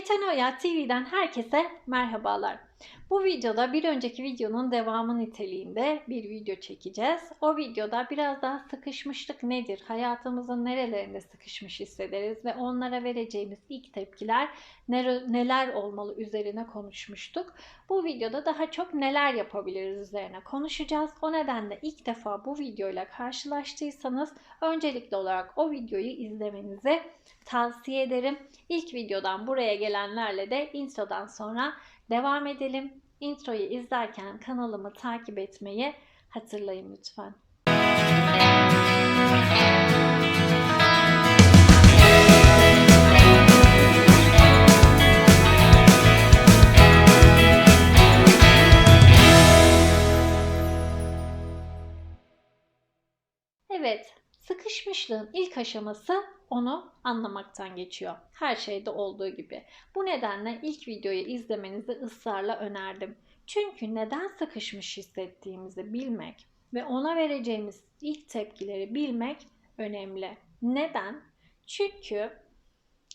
Later, no Metanoya TV'den herkese merhabalar. Bu videoda bir önceki videonun devamı niteliğinde bir video çekeceğiz. O videoda biraz daha sıkışmışlık nedir, hayatımızın nerelerinde sıkışmış hissederiz ve onlara vereceğimiz ilk tepkiler neler olmalı üzerine konuşmuştuk. Bu videoda daha çok neler yapabiliriz üzerine konuşacağız. O nedenle ilk defa bu videoyla karşılaştıysanız öncelikli olarak o videoyu izlemenizi tavsiye ederim. İlk videodan buraya gelenlerle de introdan sonra devam edelim. Introyu izlerken kanalımı takip etmeyi hatırlayın lütfen. Evet, sıkışmışlığın ilk aşaması onu anlamaktan geçiyor. Her şeyde olduğu gibi. Bu nedenle ilk videoyu izlemenizi ısrarla önerdim. Çünkü neden sıkışmış hissettiğimizi bilmek ve ona vereceğimiz ilk tepkileri bilmek önemli. Neden? Çünkü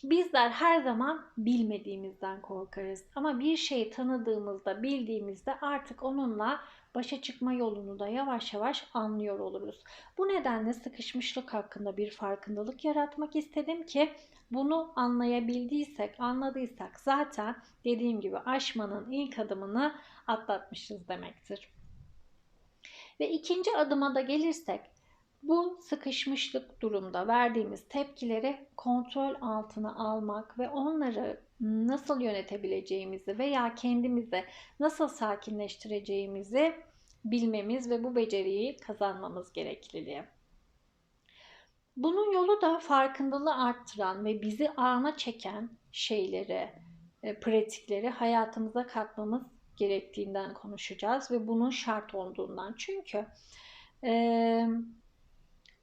bizler her zaman bilmediğimizden korkarız. Ama bir şeyi tanıdığımızda, bildiğimizde artık onunla başa çıkma yolunu da yavaş yavaş anlıyor oluruz. Bu nedenle sıkışmışlık hakkında bir farkındalık yaratmak istedim ki bunu anlayabildiysek, anladıysak zaten dediğim gibi aşmanın ilk adımını atlatmışız demektir. Ve ikinci adıma da gelirsek bu sıkışmışlık durumda verdiğimiz tepkileri kontrol altına almak ve onları nasıl yönetebileceğimizi veya kendimizi nasıl sakinleştireceğimizi bilmemiz ve bu beceriyi kazanmamız gerekliliği. Bunun yolu da farkındalığı arttıran ve bizi ana çeken şeyleri, e, pratikleri hayatımıza katmamız gerektiğinden konuşacağız ve bunun şart olduğundan. Çünkü e,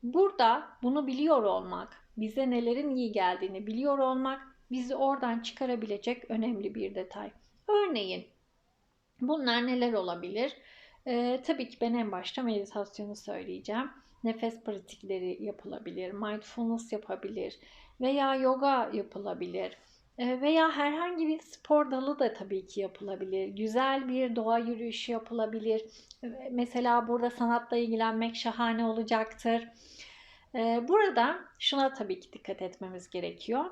burada bunu biliyor olmak, bize nelerin iyi geldiğini biliyor olmak bizi oradan çıkarabilecek önemli bir detay. Örneğin bunlar neler olabilir? Ee, tabii ki ben en başta meditasyonu söyleyeceğim. Nefes pratikleri yapılabilir, mindfulness yapabilir veya yoga yapılabilir. Ee, veya herhangi bir spor dalı da tabii ki yapılabilir. Güzel bir doğa yürüyüşü yapılabilir. Mesela burada sanatla ilgilenmek şahane olacaktır. Ee, burada şuna tabii ki dikkat etmemiz gerekiyor.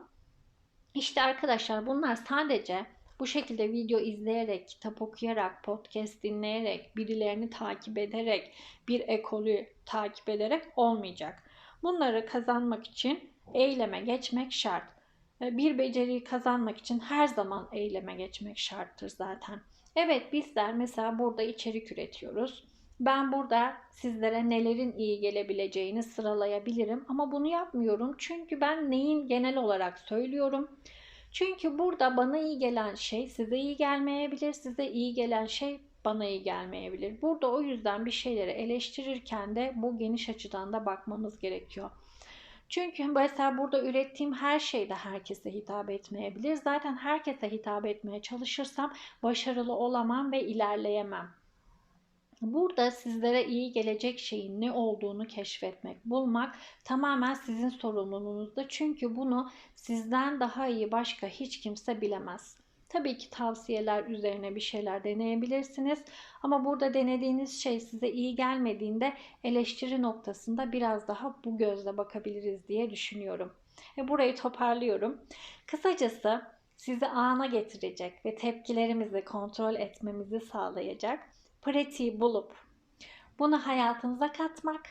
İşte arkadaşlar bunlar sadece bu şekilde video izleyerek, kitap okuyarak, podcast dinleyerek, birilerini takip ederek, bir ekolü takip ederek olmayacak. Bunları kazanmak için eyleme geçmek şart. Bir beceriyi kazanmak için her zaman eyleme geçmek şarttır zaten. Evet bizler mesela burada içerik üretiyoruz. Ben burada sizlere nelerin iyi gelebileceğini sıralayabilirim ama bunu yapmıyorum çünkü ben neyin genel olarak söylüyorum. Çünkü burada bana iyi gelen şey size iyi gelmeyebilir, size iyi gelen şey bana iyi gelmeyebilir. Burada o yüzden bir şeyleri eleştirirken de bu geniş açıdan da bakmamız gerekiyor. Çünkü mesela burada ürettiğim her şey de herkese hitap etmeyebilir. Zaten herkese hitap etmeye çalışırsam başarılı olamam ve ilerleyemem. Burada sizlere iyi gelecek şeyin ne olduğunu keşfetmek, bulmak tamamen sizin sorumluluğunuzda. Çünkü bunu sizden daha iyi başka hiç kimse bilemez. Tabii ki tavsiyeler üzerine bir şeyler deneyebilirsiniz ama burada denediğiniz şey size iyi gelmediğinde eleştiri noktasında biraz daha bu gözle bakabiliriz diye düşünüyorum. E burayı toparlıyorum. Kısacası sizi ana getirecek ve tepkilerimizi kontrol etmemizi sağlayacak pratiği bulup bunu hayatınıza katmak,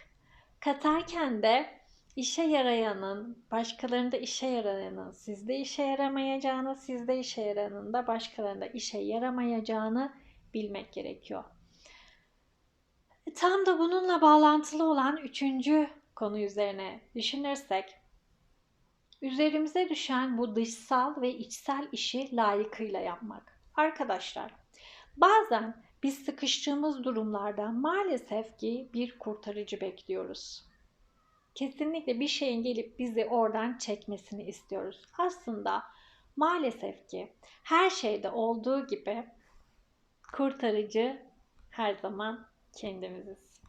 katarken de işe yarayanın, başkalarında işe yarayanın sizde işe yaramayacağını, sizde işe yarayanın da başkalarında işe yaramayacağını bilmek gerekiyor. Tam da bununla bağlantılı olan üçüncü konu üzerine düşünürsek, üzerimize düşen bu dışsal ve içsel işi layıkıyla yapmak. Arkadaşlar, bazen biz sıkıştığımız durumlarda maalesef ki bir kurtarıcı bekliyoruz. Kesinlikle bir şeyin gelip bizi oradan çekmesini istiyoruz. Aslında maalesef ki her şeyde olduğu gibi kurtarıcı her zaman kendimiziz.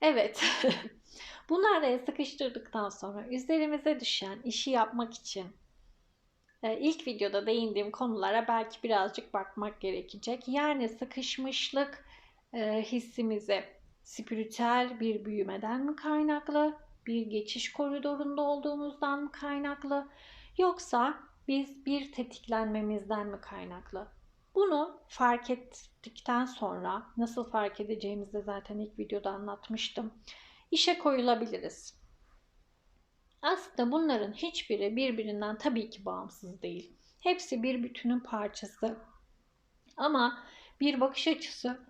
Evet. Bunları sıkıştırdıktan sonra üzerimize düşen işi yapmak için ilk videoda değindiğim konulara belki birazcık bakmak gerekecek. Yani sıkışmışlık e, hissimizi spiritüel bir büyümeden mi kaynaklı, bir geçiş koridorunda olduğumuzdan mı kaynaklı yoksa biz bir tetiklenmemizden mi kaynaklı? Bunu fark ettikten sonra nasıl fark edeceğimizi de zaten ilk videoda anlatmıştım. İşe koyulabiliriz. Aslında bunların hiçbiri birbirinden tabii ki bağımsız değil. Hepsi bir bütünün parçası. Ama bir bakış açısı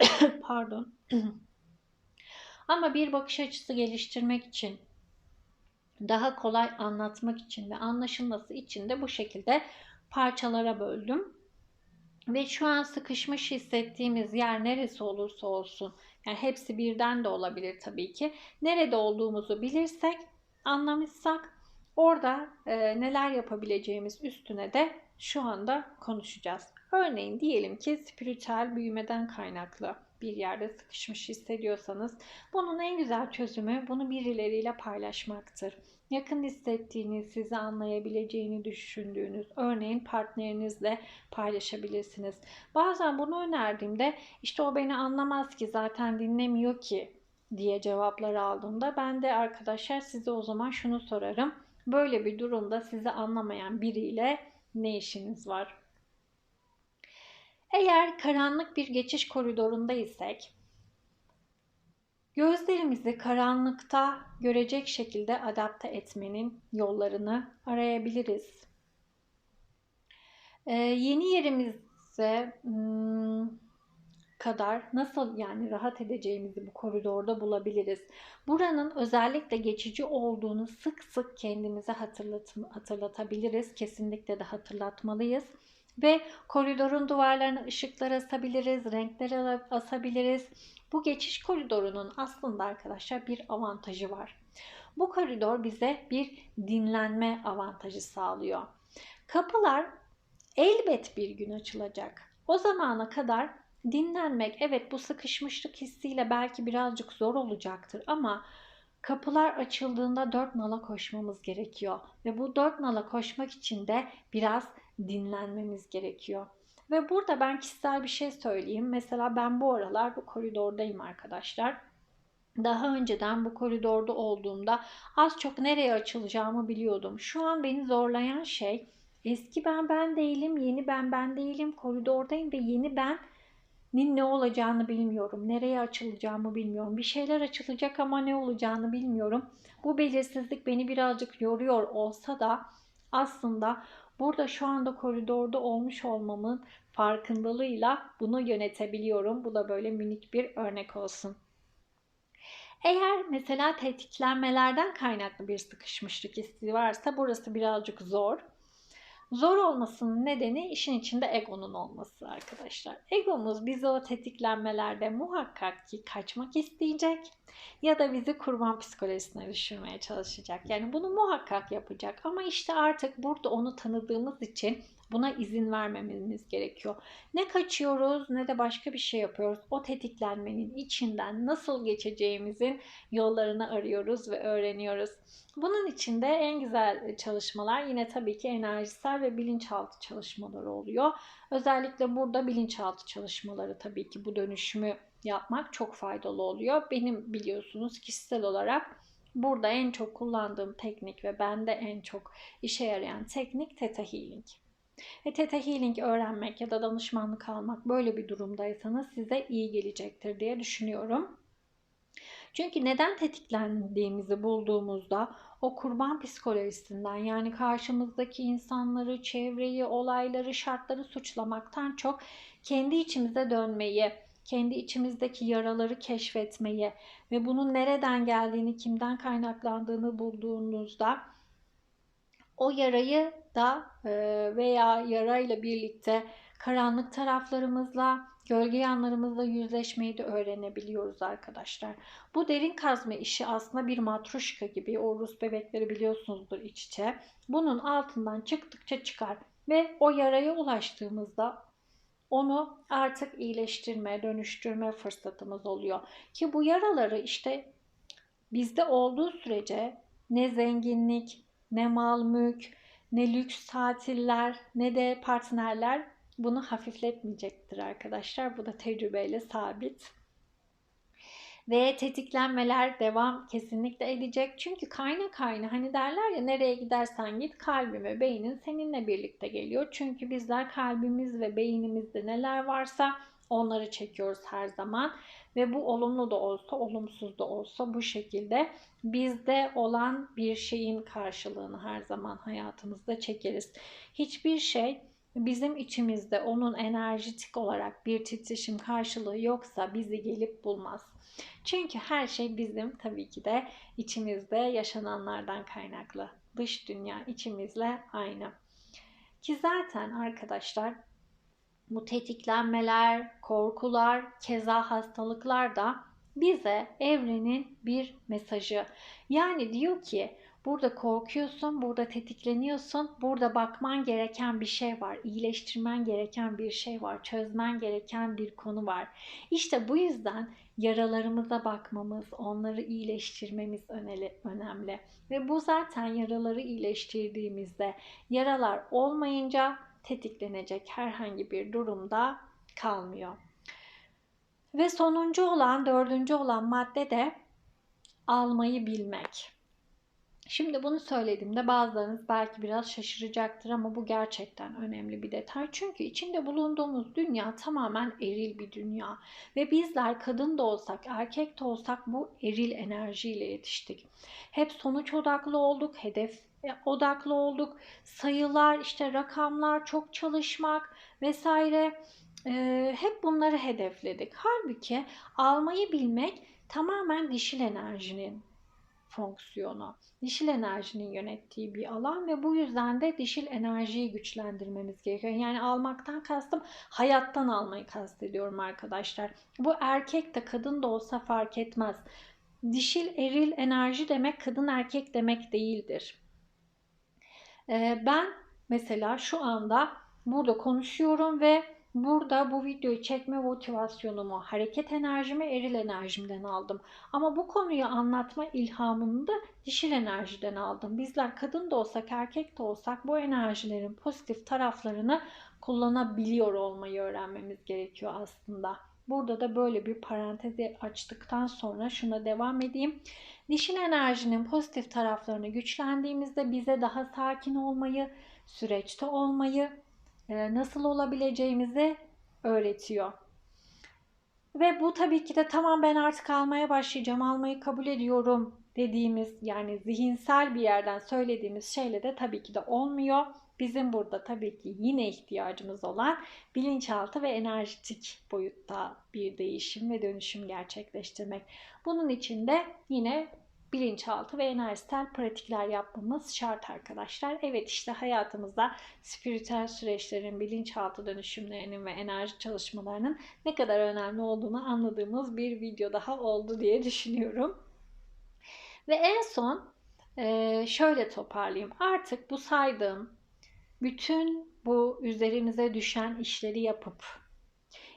pardon ama bir bakış açısı geliştirmek için daha kolay anlatmak için ve anlaşılması için de bu şekilde parçalara böldüm. Ve şu an sıkışmış hissettiğimiz yer neresi olursa olsun, yani hepsi birden de olabilir tabii ki. Nerede olduğumuzu bilirsek, anlamışsak orada e, neler yapabileceğimiz üstüne de şu anda konuşacağız. Örneğin diyelim ki spiritüel büyümeden kaynaklı bir yerde sıkışmış hissediyorsanız bunun en güzel çözümü bunu birileriyle paylaşmaktır. Yakın hissettiğiniz, sizi anlayabileceğini düşündüğünüz, örneğin partnerinizle paylaşabilirsiniz. Bazen bunu önerdiğimde işte o beni anlamaz ki zaten dinlemiyor ki diye cevaplar aldığımda ben de arkadaşlar size o zaman şunu sorarım. Böyle bir durumda sizi anlamayan biriyle ne işiniz var? Eğer karanlık bir geçiş koridorunda isek, gözlerimizi karanlıkta görecek şekilde adapte etmenin yollarını arayabiliriz. Ee, yeni yerimize hmm, kadar nasıl yani rahat edeceğimizi bu koridorda bulabiliriz. Buranın özellikle geçici olduğunu sık sık kendimize hatırlat hatırlatabiliriz. Kesinlikle de hatırlatmalıyız. Ve koridorun duvarlarına ışıklar asabiliriz, renkler asabiliriz. Bu geçiş koridorunun aslında arkadaşlar bir avantajı var. Bu koridor bize bir dinlenme avantajı sağlıyor. Kapılar elbet bir gün açılacak. O zamana kadar dinlenmek evet bu sıkışmışlık hissiyle belki birazcık zor olacaktır ama kapılar açıldığında dört nala koşmamız gerekiyor. Ve bu dört nala koşmak için de biraz dinlenmemiz gerekiyor. Ve burada ben kişisel bir şey söyleyeyim. Mesela ben bu aralar bu koridordayım arkadaşlar. Daha önceden bu koridorda olduğumda az çok nereye açılacağımı biliyordum. Şu an beni zorlayan şey eski ben ben değilim, yeni ben ben değilim, koridordayım ve yeni ben ne olacağını bilmiyorum. Nereye açılacağımı bilmiyorum. Bir şeyler açılacak ama ne olacağını bilmiyorum. Bu belirsizlik beni birazcık yoruyor olsa da aslında Burada şu anda koridorda olmuş olmamın farkındalığıyla bunu yönetebiliyorum. Bu da böyle minik bir örnek olsun. Eğer mesela tetiklenmelerden kaynaklı bir sıkışmışlık hissi varsa burası birazcık zor. Zor olmasının nedeni işin içinde egonun olması arkadaşlar. Egomuz bizi o tetiklenmelerde muhakkak ki kaçmak isteyecek ya da bizi kurban psikolojisine düşürmeye çalışacak. Yani bunu muhakkak yapacak ama işte artık burada onu tanıdığımız için Buna izin vermememiz gerekiyor. Ne kaçıyoruz ne de başka bir şey yapıyoruz. O tetiklenmenin içinden nasıl geçeceğimizin yollarını arıyoruz ve öğreniyoruz. Bunun için de en güzel çalışmalar yine tabii ki enerjisel ve bilinçaltı çalışmaları oluyor. Özellikle burada bilinçaltı çalışmaları tabii ki bu dönüşümü yapmak çok faydalı oluyor. Benim biliyorsunuz kişisel olarak burada en çok kullandığım teknik ve bende en çok işe yarayan teknik Theta Healing. Ve Theta Healing öğrenmek ya da danışmanlık almak böyle bir durumdaysanız size iyi gelecektir diye düşünüyorum. Çünkü neden tetiklendiğimizi bulduğumuzda o kurban psikolojisinden yani karşımızdaki insanları, çevreyi, olayları, şartları suçlamaktan çok kendi içimize dönmeyi, kendi içimizdeki yaraları keşfetmeyi ve bunun nereden geldiğini, kimden kaynaklandığını bulduğunuzda o yarayı da e, veya yarayla birlikte karanlık taraflarımızla, gölge yanlarımızla yüzleşmeyi de öğrenebiliyoruz arkadaşlar. Bu derin kazma işi aslında bir matruşka gibi. O Rus bebekleri biliyorsunuzdur iç içe. Bunun altından çıktıkça çıkar ve o yaraya ulaştığımızda onu artık iyileştirme, dönüştürme fırsatımız oluyor. Ki bu yaraları işte bizde olduğu sürece ne zenginlik, ne mal mülk, ne lüks tatiller ne de partnerler bunu hafifletmeyecektir arkadaşlar. Bu da tecrübeyle sabit. Ve tetiklenmeler devam kesinlikle edecek. Çünkü kayna kayna hani derler ya nereye gidersen git kalbin ve beynin seninle birlikte geliyor. Çünkü bizler kalbimiz ve beynimizde neler varsa onları çekiyoruz her zaman. Ve bu olumlu da olsa olumsuz da olsa bu şekilde bizde olan bir şeyin karşılığını her zaman hayatımızda çekeriz. Hiçbir şey bizim içimizde onun enerjitik olarak bir titreşim karşılığı yoksa bizi gelip bulmaz. Çünkü her şey bizim tabii ki de içimizde yaşananlardan kaynaklı. Dış dünya içimizle aynı. Ki zaten arkadaşlar bu tetiklenmeler, korkular, keza hastalıklar da bize evrenin bir mesajı. Yani diyor ki Burada korkuyorsun, burada tetikleniyorsun, burada bakman gereken bir şey var, iyileştirmen gereken bir şey var, çözmen gereken bir konu var. İşte bu yüzden yaralarımıza bakmamız, onları iyileştirmemiz önemli. Ve bu zaten yaraları iyileştirdiğimizde, yaralar olmayınca tetiklenecek herhangi bir durumda kalmıyor. Ve sonuncu olan, dördüncü olan madde de almayı bilmek. Şimdi bunu söylediğimde bazılarınız belki biraz şaşıracaktır ama bu gerçekten önemli bir detay. Çünkü içinde bulunduğumuz dünya tamamen eril bir dünya. Ve bizler kadın da olsak, erkek de olsak bu eril enerjiyle yetiştik. Hep sonuç odaklı olduk, hedef odaklı olduk. Sayılar, işte rakamlar, çok çalışmak vesaire e, hep bunları hedefledik. Halbuki almayı bilmek tamamen dişil enerjinin fonksiyonu. Dişil enerjinin yönettiği bir alan ve bu yüzden de dişil enerjiyi güçlendirmemiz gerekiyor. Yani almaktan kastım hayattan almayı kastediyorum arkadaşlar. Bu erkek de kadın da olsa fark etmez. Dişil eril enerji demek kadın erkek demek değildir. Ee, ben mesela şu anda burada konuşuyorum ve Burada bu videoyu çekme motivasyonumu, hareket enerjimi eril enerjimden aldım. Ama bu konuyu anlatma ilhamını da dişil enerjiden aldım. Bizler kadın da olsak, erkek de olsak bu enerjilerin pozitif taraflarını kullanabiliyor olmayı öğrenmemiz gerekiyor aslında. Burada da böyle bir parantezi açtıktan sonra şuna devam edeyim. Dişil enerjinin pozitif taraflarını güçlendiğimizde bize daha sakin olmayı, süreçte olmayı, e, nasıl olabileceğimizi öğretiyor. Ve bu tabii ki de tamam ben artık almaya başlayacağım, almayı kabul ediyorum dediğimiz yani zihinsel bir yerden söylediğimiz şeyle de tabii ki de olmuyor. Bizim burada tabii ki yine ihtiyacımız olan bilinçaltı ve enerjitik boyutta bir değişim ve dönüşüm gerçekleştirmek. Bunun için de yine bilinçaltı ve enerjisel pratikler yapmamız şart arkadaşlar. Evet işte hayatımızda spiritüel süreçlerin, bilinçaltı dönüşümlerinin ve enerji çalışmalarının ne kadar önemli olduğunu anladığımız bir video daha oldu diye düşünüyorum. Ve en son şöyle toparlayayım. Artık bu saydığım bütün bu üzerimize düşen işleri yapıp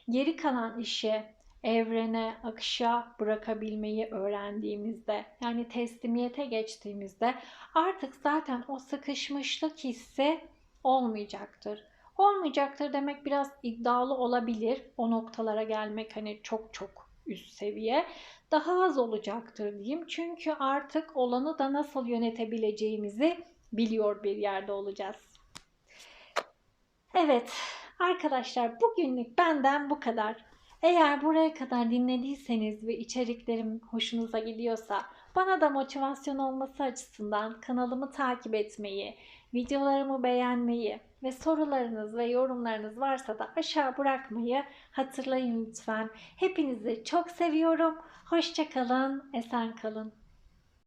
geri kalan işe evrene, akışa bırakabilmeyi öğrendiğimizde yani teslimiyete geçtiğimizde artık zaten o sıkışmışlık hissi olmayacaktır. Olmayacaktır demek biraz iddialı olabilir. O noktalara gelmek hani çok çok üst seviye. Daha az olacaktır diyeyim. Çünkü artık olanı da nasıl yönetebileceğimizi biliyor bir yerde olacağız. Evet arkadaşlar bugünlük benden bu kadar. Eğer buraya kadar dinlediyseniz ve içeriklerim hoşunuza gidiyorsa bana da motivasyon olması açısından kanalımı takip etmeyi, videolarımı beğenmeyi ve sorularınız ve yorumlarınız varsa da aşağı bırakmayı hatırlayın lütfen. Hepinizi çok seviyorum. Hoşçakalın, esen kalın.